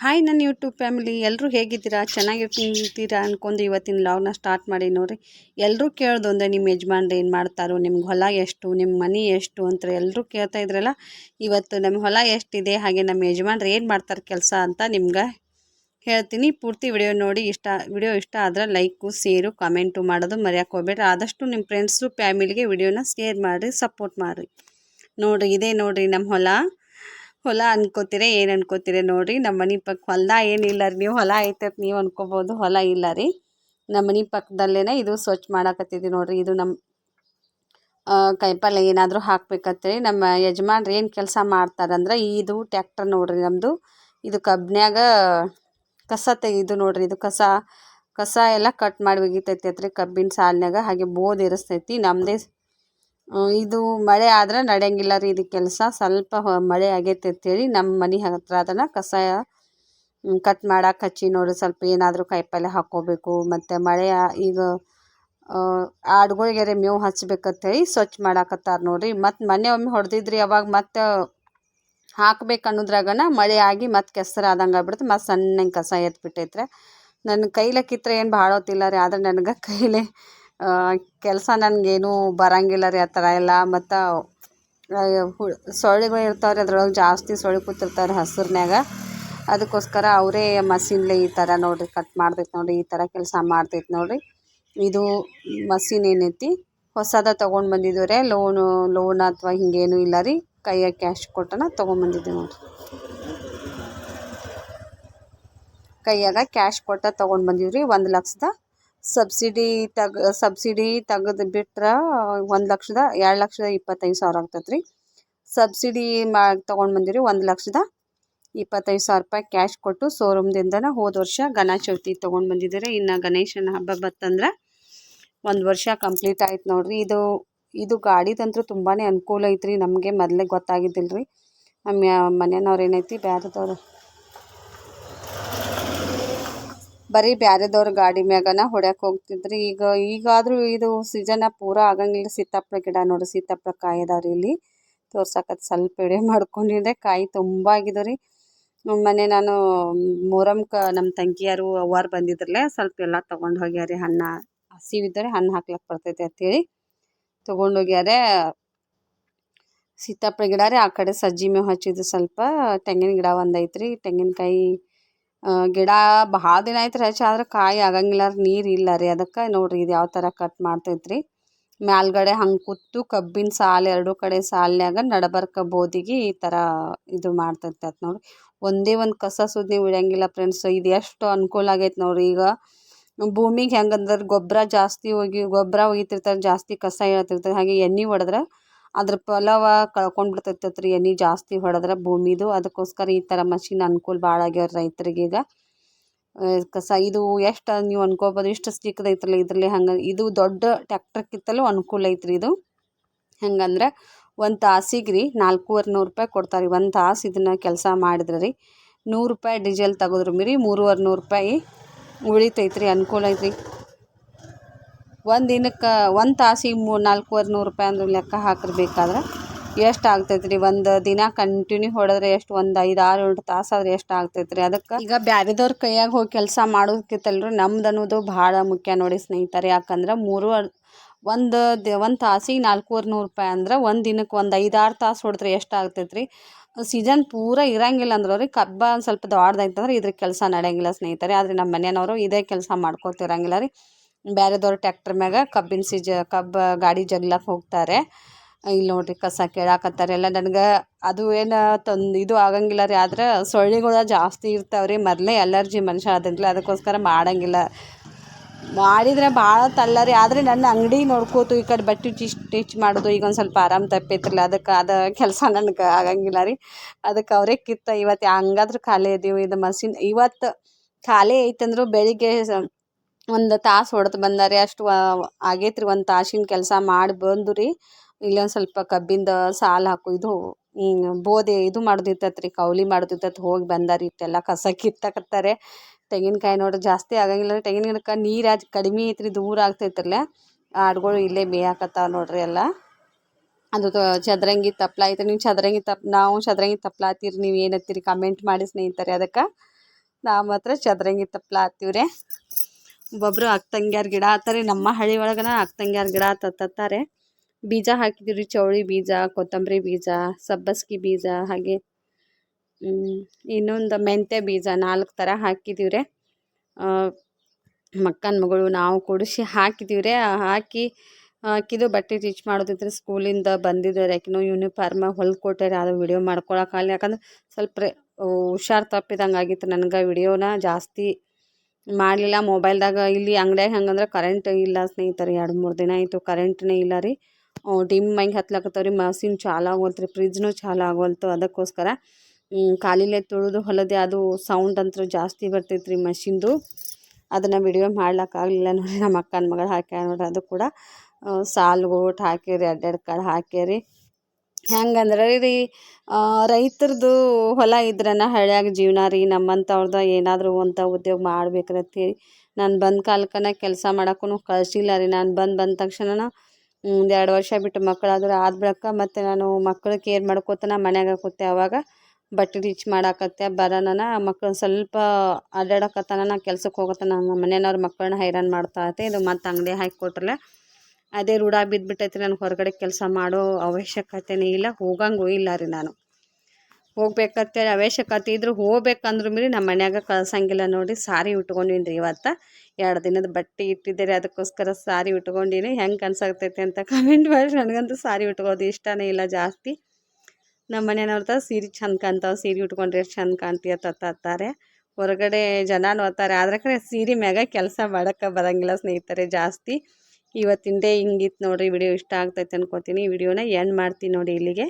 Hi ನನ್ನ YouTube family ಎಲ್ಲರೂ ಹೇಗಿದ್ದೀರಾ? ಚೆನ್ನಾಗಿರ್ತೀರಾ ಅನ್ಕೊಂಡು ಇವತ್ತಿನ ಲಾಗ್ನ ಸ್ಟಾರ್ಟ್ ಮಾಡಿ ನೋಡಿ ಎಲ್ಲರೂ ಕೇಳ್ದು ಅಂದರೆ ನಿಮ್ಮ ಯಜಮಾನ್ರು ಏನು ಮಾಡ್ತಾರೋ, ನಿಮ್ಗೆ ಹೊಲ ಎಷ್ಟು ನಿಮ್ಮ ಮನೆ ಎಷ್ಟು ಅಂತ ಎಲ್ಲರೂ ಕೇಳ್ತಾ ಇದ್ರಲ್ಲ, ಇವತ್ತು ನಮ್ಮ ಹೊಲ ಎಷ್ಟಿದೆ, ಹಾಗೆ ನಮ್ಮ ಯಜಮಾನ್ರು ಏನು ಮಾಡ್ತಾರೆ ಕೆಲಸ ಅಂತ ನಿಮ್ಗೆ ಹೇಳ್ತೀನಿ. ಪೂರ್ತಿ ವಿಡಿಯೋ ನೋಡಿ ಇಷ್ಟ ವಿಡಿಯೋ ಇಷ್ಟ ಆದ್ರೆ ಲೈಕು ಸೇರು ಕಮೆಂಟು ಮಾಡೋದು ಮರೆಯೋಕೆ ಹೋಗ್ಬೇಡ್ರಿ. ಆದಷ್ಟು ನಿಮ್ಮ ಫ್ರೆಂಡ್ಸು ಫ್ಯಾಮಿಲಿಗೆ ವಿಡಿಯೋನ ಶೇರ್ ಮಾಡಿರಿ ಸಪೋರ್ಟ್ ಮಾಡಿರಿ. ನೋಡಿರಿ, ಇದೇ ನೋಡಿರಿ ನಮ್ಮ ಹೊಲ. ಹೊಲ ಅನ್ಕೋತೀರ, ಏನು ಅನ್ಕೋತೀರ ನೋಡಿರಿ. ನಮ್ಮ ಮನೆ ಪಕ್ಕ ಹೊಲ್ದ ಏನಿಲ್ಲ ರೀ. ನೀವು ಹೊಲ ಐತೆ ನೀವು ಅನ್ಕೋಬೋದು, ಹೊಲ ಇಲ್ಲ ರೀ. ನಮ್ಮ ಮನೆ ಪಕ್ಕದಲ್ಲೇ ಇದು ಸ್ವಚ್ಛ ಮಾಡಾಕತ್ತಿದ್ವಿ ನೋಡಿರಿ. ಇದು ನಮ್ಮ ಕೈಪಲ್ಲೆ ಏನಾದರೂ ಹಾಕ್ಬೇಕತ್ತೇಳಿ ನಮ್ಮ ಯಜಮಾನ್ರು ಏನು ಕೆಲಸ ಮಾಡ್ತಾರಂದ್ರೆ, ಇದು ಟ್ಯಾಕ್ಟರ್ ನೋಡಿರಿ ನಮ್ಮದು ಇದು ಕಬ್ನ್ಯಾಗ ಕಸ ತೆಗೆದು ನೋಡಿರಿ. ಇದು ಕಸ ಕಸ ಎಲ್ಲ ಕಟ್ ಮಾಡಿ ಒಗಿತೈತಿ ರೀ ಕಬ್ಬಿನ ಸಾಲಿನಾಗ ಹಾಗೆ ಬೋದ್ ಇರಿಸ್ತೈತಿ. ನಮ್ಮದೇ ಇದು ಮಳೆ ಆದ್ರೆ ನಡೆಯಂಗಿಲ್ಲ ರೀ ಇದು ಕೆಲಸ. ಸ್ವಲ್ಪ ಮಳೆ ಆಗೈತೆ ಅಂತೇಳಿ ನಮ್ಮ ಮನೆ ಹತ್ರ ಅದನ್ನು ಕಸ ಕಟ್ ಮಾಡಕ್ಕೆ ಹಚ್ಚಿ ನೋಡಿ. ಸ್ವಲ್ಪ ಏನಾದರೂ ಕಾಯಿಪಲ್ಲೆ ಹಾಕ್ಕೋಬೇಕು ಮತ್ತು ಮಳೆ ಈಗ ಆಡುಗಳಿಗೆರೆ ಮೇವು ಹಚ್ಬೇಕಂತೇಳಿ ಸ್ವಚ್ಛ ಮಾಡಾಕತ್ತಾರ ನೋಡಿರಿ. ಮತ್ತು ಮೊನ್ನೆ ಒಮ್ಮೆ ಹೊಡೆದಿದ್ರಿ ಅವಾಗ ಮತ್ತೆ ಹಾಕ್ಬೇಕು ಅನ್ನೋದ್ರಾಗನ ಮಳೆ ಆಗಿ ಮತ್ತೆ ಕೆಸರು ಆದಂಗೆ ಆಗ್ಬಿಡುತ್ತೆ ಮತ್ತು ಸಣ್ಣ ಕಸ ಎತ್ಬಿಟ್ಟೈತ್ರೆ. ನನ್ನ ಕೈಲೆ ಏನು ಭಾಳ ಹೊತ್ತಿಲ್ಲ ರೀ. ಆದ್ರೆ ನನಗೆ ಕೈಲೇ ಕೆಲಸ ನನಗೇನು ಬರಂಗಿಲ್ಲ ರೀ ಆ ಥರ ಎಲ್ಲ. ಮತ್ತು ಸೊಳ್ಳೆಗಳು ಇರ್ತಾವೆ ರೀ ಅದ್ರೊಳಗೆ ಜಾಸ್ತಿ ಸೊಳ್ಳೆ ಕೂತಿರ್ತಾವೆ ರೀ ಹಸಿರ್ನ್ಯಾಗ. ಅದಕ್ಕೋಸ್ಕರ ಅವರೇ ಮಷಿನ್ಲೆ ಈ ಥರ ನೋಡಿರಿ, ಕಟ್ ಮಾಡ್ತೈತೆ ನೋಡಿ ಈ ಥರ ಕೆಲಸ ಮಾಡ್ತೈತೆ ನೋಡಿರಿ. ಇದು ಮಷಿನ್ ಏನೈತಿ, ಹೊಸದ ತೊಗೊಂಡು ಬಂದಿದ್ದೀವಿ ರೀ, ಲೋನು, ಲೋನ್ ಅಥವಾ ಹಿಂಗೇನು ಇಲ್ಲ ರೀ. ಕೈಯಾಗ ಕ್ಯಾಶ್ ಕೊಟ್ಟನ ತೊಗೊಂಬಂದಿದ್ದೀವಿ ನೋಡಿರಿ. ಕೈಯಾಗ ಕ್ಯಾಶ್ ಕೊಟ್ಟ ತೊಗೊಂಡು ಬಂದಿವ್ರಿ ಒಂದು ಲಕ್ಷದ ಸಬ್ಸಿಡಿ ತಗ, ಸಬ್ಸಿಡಿ ತೆಗೆದು ಬಿಟ್ರೆ ಒಂದು ಲಕ್ಷದ, ಎರಡು ಲಕ್ಷದ ಇಪ್ಪತ್ತೈದು ಸಾವಿರ ಆಗ್ತದೆ ರೀ ಸಬ್ಸಿಡಿ ಮಾ, ತೊಗೊಂಡು ಬಂದಿರಿ ಒಂದು ಲಕ್ಷದ ಇಪ್ಪತ್ತೈದು ಸಾವಿರ ರೂಪಾಯಿ ಕ್ಯಾಶ್ ಕೊಟ್ಟು ಶೋರೂಮ್ದಿಂದನೇ ಹೋದ ವರ್ಷ ಗಣೇಶ ಚೌತಿ ತೊಗೊಂಡು ಬಂದಿದ್ದೀರಿ. ಇನ್ನು ಗಣೇಶನ ಹಬ್ಬ ಬತ್ತಂದ್ರೆ ಒಂದು ವರ್ಷ ಕಂಪ್ಲೀಟ್ ಆಯ್ತು ನೋಡಿರಿ. ಇದು ಇದು ಗಾಡಿದಂತೂ ತುಂಬಾ ಅನುಕೂಲ ಐತ್ರಿ. ನಮಗೆ ಮೊದಲೇ ಗೊತ್ತಾಗಿದ್ದಿಲ್ಲ ರೀ ನಮ್ಮ ಮನೆಯವ್ರು ಏನೈತಿ ಬೇರೆದವ್ರು ಬರೀ ಬ್ಯಾರೆದವ್ರ ಗಾಡಿ ಮ್ಯಾಗನ ಹೊಡ್ಯಕ್ಕೆ ಹೋಗ್ತಿದ್ರಿ. ಈಗ, ಈಗಾದರೂ ಇದು ಸೀಸನ್ ಪೂರ ಆಗಂಗಿಲ್ಲ ಸೀತಾಫಲ ಗಿಡ ನೋಡಿ ಸೀತಾಫಲ ಕಾಯಿ ಅದಾವ್ರಿ ಇಲ್ಲಿ. ತೋರ್ಸಕತ್ ಸ್ವಲ್ಪ ಎಡೆ ಮಾಡ್ಕೊಂಡಿದ್ದೆ ಕಾಯಿ ತುಂಬ ಆಗಿದವ್ರಿ ಮೊನ್ನೆ ನಾನು ಕ ನಮ್ಮ ತಂಗಿಯಾರು ಅವ್ವಾರು ಬಂದಿದ್ರಲ್ಲೇ ಸ್ವಲ್ಪ ಎಲ್ಲ ತೊಗೊಂಡು ಹೋಗ್ಯಾರ ಹಣ್ಣು ಹಸಿವಿದ್ದರೆ ಹಣ್ಣು ಹಾಕ್ಲಕ್ಕೆ ಬರ್ತೈತೆ ಅಂತೇಳಿ ತೊಗೊಂಡು ಹೋಗ್ಯಾರೆ. ಸೀತಾಫಲ ಗಿಡ ರೀ ಆ ಕಡೆ ಸಜ್ಜಿ ಮೇವು ಹಚ್ಚಿದ್ದು ಸ್ವಲ್ಪ ತೆಂಗಿನ ಗಿಡ ಒಂದು ಐತ್ರಿ. ತೆಂಗಿನಕಾಯಿ ಗಿಡ ಭಾಳ ದಿನ ಆಯ್ತು ರೀ ಹಚ್ಚಿ ಆದ್ರೆ ಕಾಯಿ ಆಗಂಗಿಲ್ಲ ರೀ, ನೀರು ಇಲ್ಲ ರೀ. ಅದಕ್ಕೆ ನೋಡಿರಿ ಇದು ಯಾವ ಥರ ಕಟ್ ಮಾಡ್ತೈತೆ ರೀ ಮ್ಯಾಲ್ಗಡೆ ಹಂಗೆ ಕೂತು ಕಬ್ಬಿನ ಸಾಲು, ಎರಡೂ ಕಡೆ ಸಾಲಿನ್ಯಾಗ ನಡಬರ್ಕ ಬೋದಿಗೆ ಈ ಥರ ಇದು ಮಾಡ್ತೈತೆ ಅದು ನೋಡಿ ಒಂದೇ ಒಂದು ಕಸ ಸುದ್ದಿ ಉಳಿಯಂಗಿಲ್ಲ ಫ್ರೆಂಡ್ಸ್ ಇದು ಎಷ್ಟು ಅನುಕೂಲ ಆಗೈತೆ ನೋಡಿರಿ. ಈಗ ಭೂಮಿಗೆ ಹೆಂಗಂದ್ರೆ ಗೊಬ್ಬರ ಜಾಸ್ತಿ ಹೋಗಿ ಗೊಬ್ಬರ ಒಗಿತಿರ್ತಾರೆ ಜಾಸ್ತಿ ಕಸ ಹೇಳ್ತಿರ್ತಾರೆ ಹಾಗೆ ಎಣ್ಣೆ ಹೊಡೆದ್ರೆ ಅದ್ರ ಫಲವ ಕಳ್ಕೊಂಡು ಬಿಡ್ತೈತ್ರಿ ಎಣ್ಣೆ ಜಾಸ್ತಿ ಹೊಡೆದ್ರೆ ಭೂಮಿದು. ಅದಕ್ಕೋಸ್ಕರ ಈ ಥರ ಮಷಿನ್ ಅನುಕೂಲ ಭಾಳ ಆಗ್ಯಾವ ರೈತರಿಗೆ ಈಗ. ಕಸ ಇದು ಎಷ್ಟು ನೀವು ಅನ್ಕೋಬೋದು, ಇಷ್ಟು ಐತ್ರಲ್ಲ ಇದರಲ್ಲಿ ಹಂಗೆ ಇದು ದೊಡ್ಡ ಟ್ಯಾಕ್ಟ್ರಕ್ಕಿಂತಲೂ ಅನುಕೂಲ ಐತ್ರಿ ಇದು. ಹೆಂಗಂದ್ರೆ ಒಂದು ತಾಸಿಗೆ ರೀ ನಾಲ್ಕೂವರೆ ನೂರು ರೂಪಾಯಿ ಕೊಡ್ತಾರೆ. ಒಂದು ತಾಸು ಇದನ್ನು ಕೆಲಸ ಮಾಡಿದ್ರೆ ರೀ ನೂರು ರೂಪಾಯಿ ಡೀಸೆಲ್ ತೆಗೆದ್ರು ಮೀರಿ ಮೂರುವರೆ ನೂರು ರೂಪಾಯಿ ಉಳಿತೈತ್ರಿ, ಅನುಕೂಲ ಐತ್ರಿ. ಒಂದು ದಿನಕ್ಕೆ ಒಂದು ತಾಸಿಗೆ ಮೂ ನಾಲ್ಕೂವರೆ ನೂರು ರೂಪಾಯಿ ಅಂದ್ರೆ ಲೆಕ್ಕ ಹಾಕಿರ್ಬೇಕಾದ್ರೆ ಎಷ್ಟು ಆಗ್ತೈತೆ ರೀ ಒಂದು ದಿನ ಕಂಟಿನ್ಯೂ ಹೊಡೆದ್ರೆ ಎಷ್ಟು? ಒಂದು ಐದು, ಆರು, ಎಂಟು ತಾಸು ಆದ್ರೆ ಎಷ್ಟು ಆಗ್ತೈತೆ ರೀ ಅದಕ್ಕೆ ಈಗ ಬ್ಯಾರೆದವ್ರ ಕೈಯಾಗ ಹೋಗಿ ಕೆಲಸ ಮಾಡೋದಕ್ಕಿತ್ತಲ್ರಿ ನಮ್ದು ಅನ್ನೋದು ಭಾಳ ಮುಖ್ಯ ನೋಡಿ ಸ್ನೇಹಿತರೆ. ಯಾಕಂದ್ರೆ ಮೂರು ಒಂದು ದ ಒಂದು ತಾಸಿಗೆ ನಾಲ್ಕೂವರೆ ನೂರು ರೂಪಾಯಿ ಅಂದ್ರೆ ಒಂದು ದಿನಕ್ಕೆ ಒಂದು ಐದಾರು ತಾಸು ಹೊಡೆದ್ರೆ ಎಷ್ಟು ಆಗ್ತೈತೆ ರೀ ಸೀಸನ್ ಪೂರ ಇರಂಗಿಲ್ಲ ಅಂದ್ರೆ ಅವ್ರಿಗೆ. ಕಬ್ಬ ಒಂದು ಸ್ವಲ್ಪ ದೊಡ್ಡದಾಯ್ತಂದ್ರೆ ಇದ್ರ ಕೆಲಸ ನಡೆಯಂಗಿಲ್ಲ ಸ್ನೇಹಿತರೆ. ಆದರೆ ನಮ್ಮ ಮನೆಯವರು ಇದೇ ಕೆಲಸ ಮಾಡ್ಕೊತಿರಂಗಿಲ್ಲ ರೀ. ಬೇರೆದವ್ರು ಟ್ಯಾಕ್ಟ್ರ್ ಮ್ಯಾಗ ಕಬ್ಬಿನ ಸೀಜ, ಕಬ್ಬು ಗಾಡಿ ಜಗ್ಲಕ್ಕೆ ಹೋಗ್ತಾರೆ. ಇಲ್ಲಿ ನೋಡ್ರಿ ಕಸ ಕೇಳಾಕತ್ತಾರೆ. ಎಲ್ಲ ನನಗೆ ಅದು ಏನು ತಂದು, ಇದು ಆಗಂಗಿಲ್ಲ ರೀ, ಆದ್ರೆ ಸೊಳ್ಳೆಗಳು ಜಾಸ್ತಿ ಇರ್ತಾವೆ ರೀ ಮೊದಲೇ ಅಲರ್ಜಿ ಮನುಷ್ಯ ಆದಂಗಿಲ್ಲ, ಅದಕ್ಕೋಸ್ಕರ ಮಾಡಂಗಿಲ್ಲ. ಮಾಡಿದ್ರೆ ಭಾಳ ತಲ್ಲ ರೀ, ಆದರೆ ನನ್ನ ಅಂಗಡಿ ನೋಡ್ಕೋತು, ಈ ಕಡೆ ಬಟ್ಟೆ ಟಿ ಸ್ಟಿಚ್ ಮಾಡೋದು, ಈಗ ಒಂದು ಸ್ವಲ್ಪ ಆರಾಮ ತಪ್ಪೈತ್ರಲ್ಲ, ಅದಕ್ಕೆ ಅದು ಕೆಲಸ ನನಗೆ ಆಗಂಗಿಲ್ಲ ರೀ. ಅದಕ್ಕೆ ಅವರೇ ಕಿತ್ತ, ಇವತ್ತು ಹಂಗಾದ್ರೂ ಖಾಲಿ ಇದೀವಿ, ಇದು ಮಷಿನ್, ಇವತ್ತು ಖಾಲಿ ಐತಂದ್ರು ಬೆಳಿಗ್ಗೆ ಒಂದು ತಾಸು ಹೊಡೆದು ಬಂದಾರೆ, ಅಷ್ಟು ಆಗೈತೆ ರೀ ಒಂದು ತಾಸಿನ ಕೆಲಸ ಮಾಡಿ ಬಂದು ರೀ ಇಲ್ಲೊಂದು ಸ್ವಲ್ಪ ಕಬ್ಬಿಂದ ಸಾಲು ಹಾಕು, ಇದು ಬೋದೆ ಇದು ಮಾಡೋದಿರ್ತೈತೆ ರೀ ಕೌಲಿ ಮಾಡೋದಿರ್ತೈತೆ, ಹೋಗಿ ಬಂದಾರೆ ಇಷ್ಟೆಲ್ಲ ಕಸ ಕಿತ್ತಕತ್ತಾರೆ ತೆಂಗಿನಕಾಯಿ ನೋಡ್ರಿ ಜಾಸ್ತಿ ಆಗಂಗಿಲ್ಲ ತೆಂಗಿನ ಗಿಡಕ್ಕೆ ನೀರು ಅದು ಕಡಿಮೆ ಐತ್ರಿ, ದೂರ ಆಗ್ತೈತ್ರಲ್ಲ. ಆಡ್ಗಳು ಇಲ್ಲೇ ಮೇಯಾಕತ್ತಾವ ನೋಡ್ರಿ ಎಲ್ಲ. ಅದು ಚದರಂಗಿ ತಪ್ಪಲ ಐತೆ ನೀವು ಚದರಂಗಿ ತಪ್, ನಾವು ಚದರಂಗಿ ತಪ್ಲ ಹತ್ತೀರಿ ನೀವು ಏನು ಹತ್ತೀರಿ ಕಮೆಂಟ್ ಮಾಡಿ ಸ್ನೇಹಿತರೆ ಅದಕ್ಕೆ. ನಾವು ಮಾತ್ರ ಚದರಂಗಿ ತಪ್ಪಲ ಹತ್ತಿವ್ರೆ ಒಬ್ಬೊಬ್ರು ಅಕ್ಕಂಗ್ಯಾರ ಗಿಡ ಆತಾರೆ, ನಮ್ಮ ಹಳ್ಳಿ ಒಳಗನ ಅಕ್ಕಂಗ್ಯಾರ ಗಿಡ ತತ್ತಾರೆ ಬೀಜ ಹಾಕಿದ್ದೀವಿ ರೀ ಚೌಳಿ ಬೀಜ, ಕೊತ್ತಂಬರಿ ಬೀಜ, ಸಬ್ಬಸ್ಗಿ ಬೀಜ, ಹಾಗೆ ಇನ್ನೊಂದು ಮೆಂತ್ಯ ಬೀಜ ನಾಲ್ಕು ಥರ ಹಾಕಿದ್ದೀವಿ ರೀ ಮಕ್ಕನ ಮಗಳು ನಾವು ಕೂಡಿಸಿ ಹಾಕಿದ್ದೀವಿ ರೀ ಹಾಕಿ ಹಾಕಿದ್ದು ಬಟ್ಟೆ ಸ್ಟಿಚ್ ಮಾಡೋದಿದ್ರೆ ಸ್ಕೂಲಿಂದ ಬಂದಿದ್ದಾರೆ. ಯಾಕೆನೋ ಯೂನಿಫಾರ್ಮ ಹೊಲ್ದು ಕೊಟ್ಟೆ ಅದು ವಿಡಿಯೋ ಮಾಡ್ಕೊಳಕ್ಕಾಗಲಿ ಯಾಕಂದ್ರೆ ಸ್ವಲ್ಪ ಹುಷಾರು ತಪ್ಪಿದಂಗೆ ಆಗಿತ್ತು ನನಗೆ ವಿಡಿಯೋನ ಜಾಸ್ತಿ ಮಾಡಲಿಲ್ಲ. ಮೊಬೈಲ್ದಾಗ ಇಲ್ಲಿ ಅಂಗಡ್ಯಾಗ ಹೆಂಗಂದ್ರೆ ಕರೆಂಟ್ ಇಲ್ಲ ಸ್ನೇಹಿತರೆ, ಎರಡು ಮೂರು ದಿನ ಆಯಿತು ಕರೆಂಟ್ನೇ ಇಲ್ಲ ರೀ. ಡಿಮ್ ಮೈಗೆ ಹತ್ಲಕತ್ತವ ರೀ ಮಷಿನ್ ಚಾಲು ಆಗೋಲ್ತು ರೀ ಫ್ರಿಜ್ನೂ ಚಾಲು ಆಗೋಲ್ತು ಅದಕ್ಕೋಸ್ಕರ. ಕಾಲಿಲೆ ತುಳಿದು ಹೊಲದೆ ಅದು ಸೌಂಡ್ ಅಂತೂ ಜಾಸ್ತಿ ಬರ್ತೈತೆ ರೀ ಮಷಿನ್ದು ಅದನ್ನು ವಿಡಿಯೋ ಮಾಡ್ಲಿಕ್ಕಾಗಲಿಲ್ಲ ನೋಡಿ ನಮ್ಮ ಅಕ್ಕನ ಮಗಳು ಹಾಕ್ಯಾರ ನೋಡ್ರಿ. ಅದು ಕೂಡ ಸಾಲ್ಗೋಟ್ ಹಾಕಿರಿ ಎರಡೆರಡು ಕಾಳು ಹಾಕ್ಯಾರಿ. ಹೆಂಗಂದ್ರೆ ರೀ ರೈತರದು ಹೊಲ ಇದ್ರನ ಹಳ್ಳಿಯಾಗ ಜೀವನ ರೀ ನಮ್ಮಂಥವ್ರದ್ದು ಏನಾದರೂ ಅಂತ ಉದ್ಯೋಗ ಮಾಡ್ಬೇಕಂತೆ ನಾನು ಬಂದ ಕಾಲಕ್ಕನ ಕೆಲಸ ಮಾಡೋಕ್ಕೂ ಕಳಿಸಿಲ್ಲ ರೀ, ನಾನು ಬಂದು ಬಂದ ತಕ್ಷಣ ಒಂದು ಎರಡು ವರ್ಷ ಬಿಟ್ಟು ಮಕ್ಕಳಾದ್ರೆ ಆದ ಬಳಿಕ ಮತ್ತು ನಾನು ಮಕ್ಕಳು ಕೇರ್ ಮಾಡ್ಕೋತ ನಾ ಮನ್ಯಾಗ ಕೂತೆ ಅವಾಗ. ಬಟ್ಟೆ ರೀಚ್ ಮಾಡಾಕತ್ತೆ ಬರೋಣ ಮಕ್ಕಳು ಸ್ವಲ್ಪ ಅಡ್ಡಾಡಕತ್ತಾನ ನಾ ಕೆಲ್ಸಕ್ಕೆ ಹೋಗತ್ತಾನ, ನಮ್ಮ ಮನೆಯವ್ರ ಮಕ್ಕಳನ್ನ ಹೈರಾಣ ಮಾಡ್ತಾ ಇದು ಮತ್ತು ಅಂಗಡಿ ಹಾಕಿ ಕೊಟ್ರಲ್ಲ ಅದೇ ರೂಢ ಬಿದ್ದುಬಿಟ್ಟೈತೆ ನನಗೆ ಹೊರಗಡೆ ಕೆಲಸ ಮಾಡೋ ಅವಶ್ಯಕತೆನೇ ಇಲ್ಲ, ಹೋಗಂಗೂ ಇಲ್ಲ ರೀ ನಾನು. ಹೋಗ್ಬೇಕಂತೇಳಿ ಅವಶ್ಯಕತೆ ಇದ್ರೂ ಹೋಗ್ಬೇಕಂದ್ರೂ ಮೀರಿ ನಮ್ಮ ಮನ್ಯಾಗ ಕಳ್ಸಂಗಿಲ್ಲ ನೋಡಿ, ಸಾರಿ ಉಟ್ಕೊಂಡಿನಿ ರೀ ಇವತ್ತು. ಎರಡು ದಿನದ ಬಟ್ಟೆ ಇಟ್ಟಿದ್ದೀರಿ, ಅದಕ್ಕೋಸ್ಕರ ಸಾರಿ ಉಟ್ಕೊಂಡಿನಿ. ಹೆಂಗೆ ಕನ್ಸಾಗ್ತೈತೆ ಅಂತ ಕಮೆಂಟ್ ಮಾಡಿ ನನಗಂತೂ ಸಾರಿ ಉಟ್ಕೋದು ಇಷ್ಟನೇ ಇಲ್ಲ ಜಾಸ್ತಿ. ನಮ್ಮ ಮನೆಯವ್ರತ ಸೀರೆ ಚಂದ ಕಾಣ್ತಾವೆ, ಸೀರೆ ಉಟ್ಕೊಂಡ್ರೆ ಎಷ್ಟು ಚಂದ ಕಾಣ್ತೀಯ ತತ್ತಾರೆ ಹೊರಗಡೆ ಜನ ನೋಡ್ತಾರೆ ಆದ್ರೆ ಕಡೆ ಸೀರೆ ಮ್ಯಾಗ ಕೆಲಸ ಮಾಡೋಕ್ಕೆ ಬರೋಂಗಿಲ್ಲ ಸ್ನೇಹಿತರೆ ಜಾಸ್ತಿ. ಇವತ್ತಿನ ಡೇ ಹಿಂಗಿತ್ತು ನೋಡಿರಿ ವಿಡಿಯೋ ಇಷ್ಟ ಆಗ್ತೈತೆ ಅನ್ಕೋತೀನಿ. ವಿಡಿಯೋನ ಎಂಡ್ ಮಾಡ್ತೀನಿ ನೋಡಿ ಇಲ್ಲಿಗೆ.